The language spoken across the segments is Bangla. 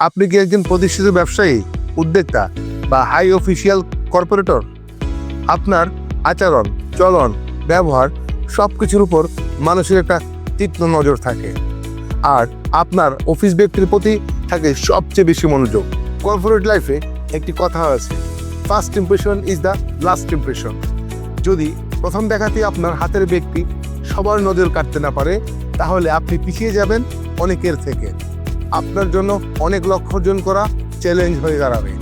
আপনি কি একজন প্রতিষ্ঠিত ব্যবসায়ী, উদ্যোক্তা বা হাই অফিসিয়াল কর্পোরেটর আপনার আচরণ, চলন, ব্যবহার সব কিছুর উপর মানুষের একটা তীক্ষ্ণ নজর থাকে। আর আপনার অফিস ব্যক্তির প্রতি থাকে সবচেয়ে বেশি মনোযোগ। কর্পোরেট লাইফে একটি কথা আছে first impression is the last impression যদি প্রথম দেখাতেই আপনার হাতের ব্যক্তি সবার নজর কাটতে না পারে, তাহলে আপনি পিছিয়ে যাবেন অনেকের থেকে। আপনার জন্য অনেক লক্ষ্য অর্জন করা চ্যালেঞ্জ হয়ে দাঁড়াবে।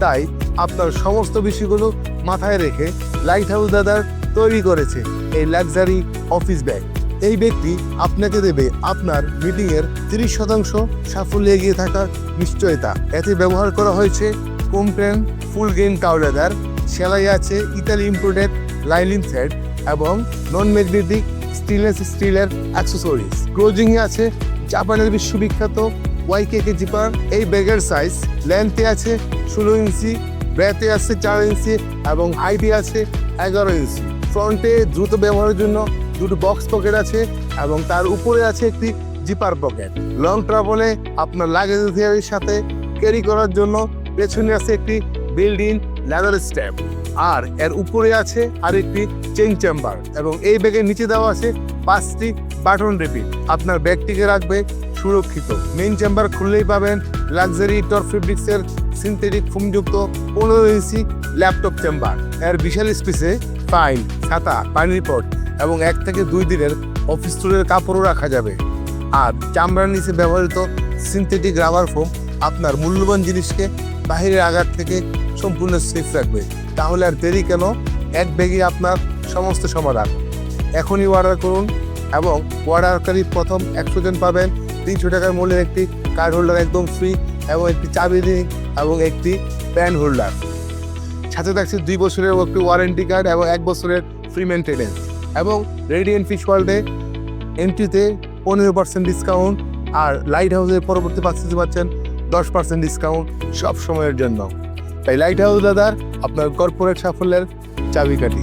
তাই আপনার সমস্ত বিষয়গুলো মাথায় রেখে লাইট হাউস দাদার তৈরি করেছে এই লাক্সারি অফিস ব্যাগ এই ব্যক্তি আপনাকে দেবে আপনার মিটিংয়ের তিরিশ শতাংশ সাফল্যে এগিয়ে থাকার নিশ্চয়তা। এতে ব্যবহার করা হয়েছে কোম্পেন ফুল গেইন কাউলেদার সেলাই আছে ইতালি ইম্পোর্টেড লাইলিন থ্রেড এবং নন ম্যাগনেটিক স্টিলেস স্টিলের অ্যাক্সেসরিজ ক্লোজিংয়ে আছে জাপানের বিশ্ববিখ্যাত ওয়াইকেকে জিপার, এই ব্যাগের সাইজ লেন্থে আছে ষোলো ইঞ্চি ব্রেথে আছে চার ইঞ্চি এবং হাইটে আছে এগারো ইঞ্চি। ফ্রন্টে দ্রুত ব্যবহারের জন্য দুটো বক্স পকেট আছে এবং তার উপরে আছে একটি জিপার পকেট লং ট্রাভেলে আপনার লাগেজ এর সাথে ক্যারি করার জন্য পেছনে আছে একটি বিল্ড ইন লেদার আর এর উপরে আছে আরেকটি চেন চেম্বার এবং এই ব্যাগের নিচে দেওয়া আছে পাঁচটি বাটন রিপিট আপনার ব্যাগটিকে রাখবে সুরক্ষিত। মেইন চেম্বার খুললেই পাবেন লাক্সারি টর ফেব্রিক্সের সিনথেটিক ফোমযুক্ত পনেরো ইঞ্চি ল্যাপটপ চেম্বার এর বিশাল স্পেসে ফাইল খাতা পানির পট এবং এক থেকে দুই দিনের অফিস টুরের কাপড়ও রাখা যাবে। আর চামড়ার নিচে ব্যবহৃত সিনথেটিক রাবার ফোম আপনার মূল্যবান জিনিসকে বাহিরের আঘাত থেকে সম্পূর্ণ সেফ রাখবে। তাহলে আর দেরি কেন? এক ব্যাগে আপনার সমস্ত সমাধান। এখনই অর্ডার করুন এবং অর্ডারকারী প্রথম একশো জন পাবেন তিনশো টাকার মূল্যের একটি কার্ড হোল্ডার একদম ফ্রি এবং একটি চাবি রিং এবং একটি প্যান হোল্ডার সাথে থাকছে দুই বছরের একটি ওয়ারেন্টি কার্ড এবং এক বছরের ফ্রি মেনটেনেন্স এবং রেডিয়েন্ট ফিশ ওয়ার্ল্ডে এন্ট্রিতে পনেরো পার্সেন্ট ডিসকাউন্ট আর লাইট হাউসের পরবর্তী পার্সেন্টে পাচ্ছেন দশ পার্সেন্ট ডিসকাউন্ট সব সময়ের জন্য। তাই লাইট হাউস দাদার আপনার কর্পোরেট সাফল্যের চাবিকাঠি।